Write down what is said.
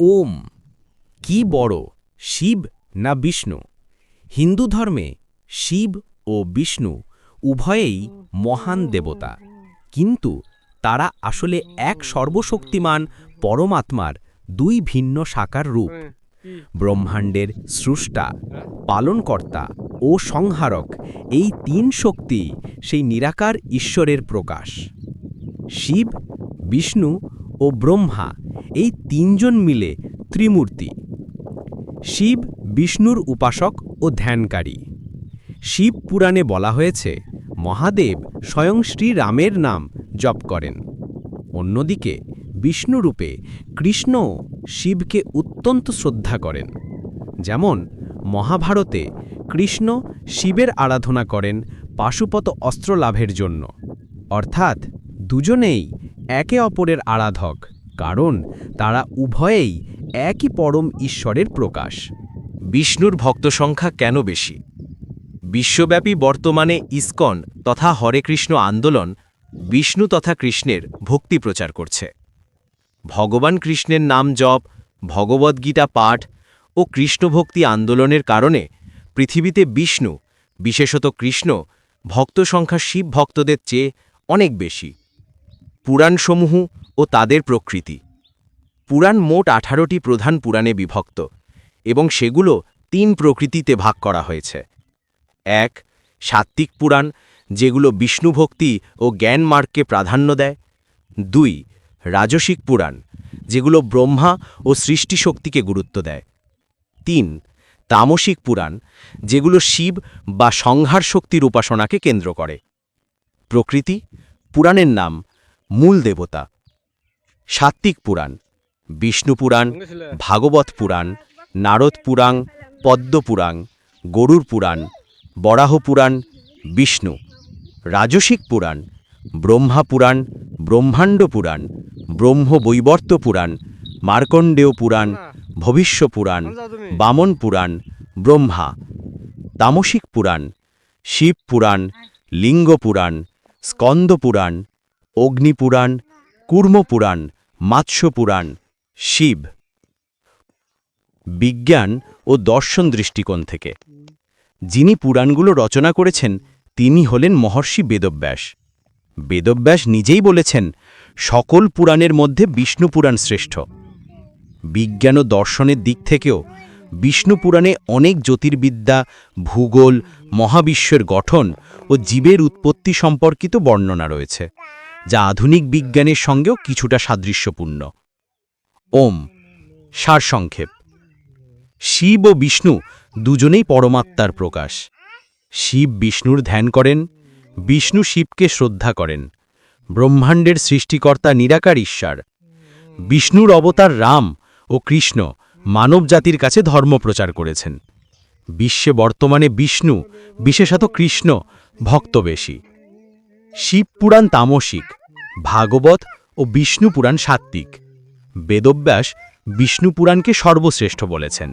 ওম, কি বড়, শিব না বিষ্ণু? হিন্দু ধর্মে শিব ও বিষ্ণু উভয়েই মহান দেবতা। কিন্তু তারা আসলে এক সর্বশক্তিমান পরমাত্মার দুই ভিন্ন সাকার রূপ। ব্রহ্মাণ্ডের স্রষ্টা, পালনকর্তা ও সংহারক এই তিন শক্তি সেই নিরাকার ঈশ্বরের প্রকাশ। শিব, বিষ্ণু ও ব্রহ্মা এই তিনজন মিলে ত্রিমূর্তি। শিব, বিষ্ণুর উপাসক ও ধ্যানকারী। শিব পুরাণে বলা হয়েছে, মহাদেব স্বয়ং শ্রীরামের নাম জপ করেন। অন্যদিকে বিষ্ণুরূপে কৃষ্ণ শিবকে অত্যন্ত শ্রদ্ধা করেন। যেমন, মহাভারতে কৃষ্ণ শিবের আরাধনা করেন পাশুপত অস্ত্র লাভের জন্য। অর্থাৎ দুজনেই একে অপরের আরাধক। কারণ তারা উভয়েই একই পরম ঈশ্বরের প্রকাশ। বিষ্ণুর ভক্ত সংখ্যা কেন বেশি? বিশ্বব্যাপী বর্তমানে ইসকন তথা হরে কৃষ্ণ আন্দোলন বিষ্ণু তথা কৃষ্ণের ভক্তি প্রচার করছে। ভগবান কৃষ্ণের নাম জপ ভগবদ্গীতা পাঠ ও কৃষ্ণভক্তি আন্দোলনের কারণে পৃথিবীতে বিষ্ণু, বিশেষত কৃষ্ণ, ভক্ত সংখ্যা শিব ভক্তদের চেয়ে অনেক বেশি। পুরাণসমূহ ও তাদের প্রকৃতি। পুরাণ মোট আঠারোটি প্রধান পুরাণে বিভক্ত, এবং সেগুলো তিন প্রকৃতিতে ভাগ করা হয়েছে। এক, সাত্ত্বিক পুরাণ, যেগুলো বিষ্ণুভক্তি ও জ্ঞান মার্গকে প্রাধান্য দেয়। দুই, রাজসিক পুরাণ, যেগুলো ব্রহ্মা ও সৃষ্টিশক্তিকে গুরুত্ব দেয়। তিন, তামসিক পুরাণ, যেগুলো শিব বা সংহার শক্তির উপাসনাকে কেন্দ্র করে। প্রকৃতি, পুরাণের নাম মূল দেবতা। সাত্ত্বিক পুরাণ, বিষ্ণু পুরাণ, ভাগবত পুরাণ, নারদ পুরাণ পদ্মপুরাণ গরুর পুরাণ, বরাহ পুরাণ, বিষ্ণু, রাজসিক পুরাণ, ব্রহ্মা পুরাণ, ব্রহ্মাণ্ড পুরাণ, ব্রহ্ম বৈবর্ত পুরাণ, মার্কণ্ডেয় পুরাণ, ভবিষ্য পুরাণ, বামন পুরাণ, ব্রহ্মা, তামসিক পুরাণ, শিব পুরাণ, লিঙ্গ পুরাণ, স্কন্দ পুরাণ অগ্নিপুরাণ কুর্মপুরাণ মাৎস্য পুরাণ শিব। বিজ্ঞান ও দর্শন দৃষ্টিকোণ থেকে। যিনি পুরাণগুলো রচনা করেছেন, তিনি হলেন মহর্ষি বেদব্যাস। বেদব্যাস নিজেই বলেছেন, সকল পুরাণের মধ্যে বিষ্ণু পুরাণ শ্রেষ্ঠ। বিজ্ঞান ও দর্শনের দিক থেকেও বিষ্ণু পুরাণে অনেক জ্যোতির্বিদ্যা, ভূগোল, মহাবিশ্বের গঠন ও জীবের উৎপত্তি সম্পর্কিত বর্ণনা রয়েছে। যা আধুনিক বিজ্ঞানের সঙ্গেও কিছুটা সাদৃশ্যপূর্ণ। ওম, সারসংক্ষেপ। শিব ও বিষ্ণু দুজনেই পরমাত্মার প্রকাশ। শিব বিষ্ণুর ধ্যান করেন, বিষ্ণু শিবকে শ্রদ্ধা করেন। ব্রহ্মাণ্ডের সৃষ্টিকর্তা নিরাকার ঈশ্বর। বিষ্ণুর অবতার রাম ও কৃষ্ণ মানব জাতির কাছে ধর্ম প্রচার করেছেন। বিশ্বে বর্তমানে বিষ্ণু, বিশেষত কৃষ্ণ, ভক্ত বেশি। শিব পুরাণ তামসিক ভাগবত ও বিষ্ণুপুরাণ সাত্ত্বিক। বেদব্যাস বিষ্ণুপুরাণকে সর্বশ্রেষ্ঠ বলেছেন।